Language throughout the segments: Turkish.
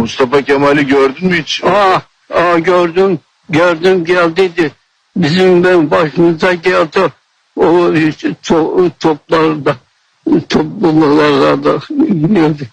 Mustafa Kemal'i gördün mü hiç? Aa, aa gördüm, gördüm geldiydi. Bizim ben başımıza geldi. O işte to, toplarda, toplulularda geldi.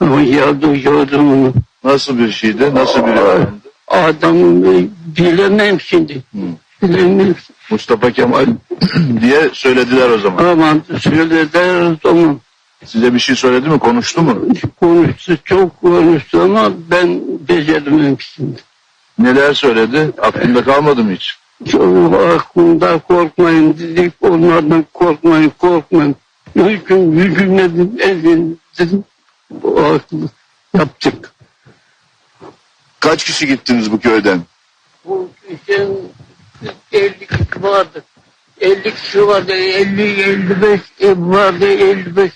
Ama geldi gördüm onu. Nasıl bir şeydi? Nasıl bir adamdı? Adamı bilemem şimdi. Hı. Bilemem. Mustafa Kemal diye söylediler o zaman. Ama söylediler o zaman. Size bir şey söyledi mi? Konuştu mu? Konuştu, çok konuştu ama ben beceremem şimdi. Neler söyledi? Aklında kalmadı mı hiç? Çok aklımda korkmayın dedik, onlardan korkmayın, korkmayın. Hüküm, hükümledim, edin dedim. O aklı yaptık. Kaç kişi gittiniz bu köyden? Bu kişinin 50 kişi vardı. 50 kişi vardı, 50, 55 ev vardı, 55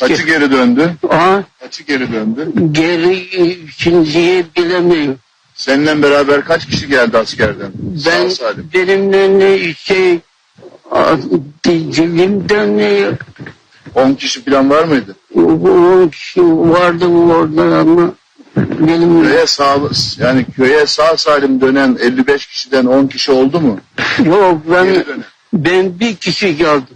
Kaçı geri döndü? Aa, Kaçı geri döndü? geri ikinciye bilemiyorum. Seninle beraber kaç kişi geldi askerden? Ben Sağ salim. benimle ne şey a- dilimden ne 10 kişi falan var mıydı? on kişi vardı orada ama benim Köye sağ, yani köye sağ salim dönen 55 kişiden 10 kişi oldu mu? yok ben Geri dönen. ben bir kişi geldim.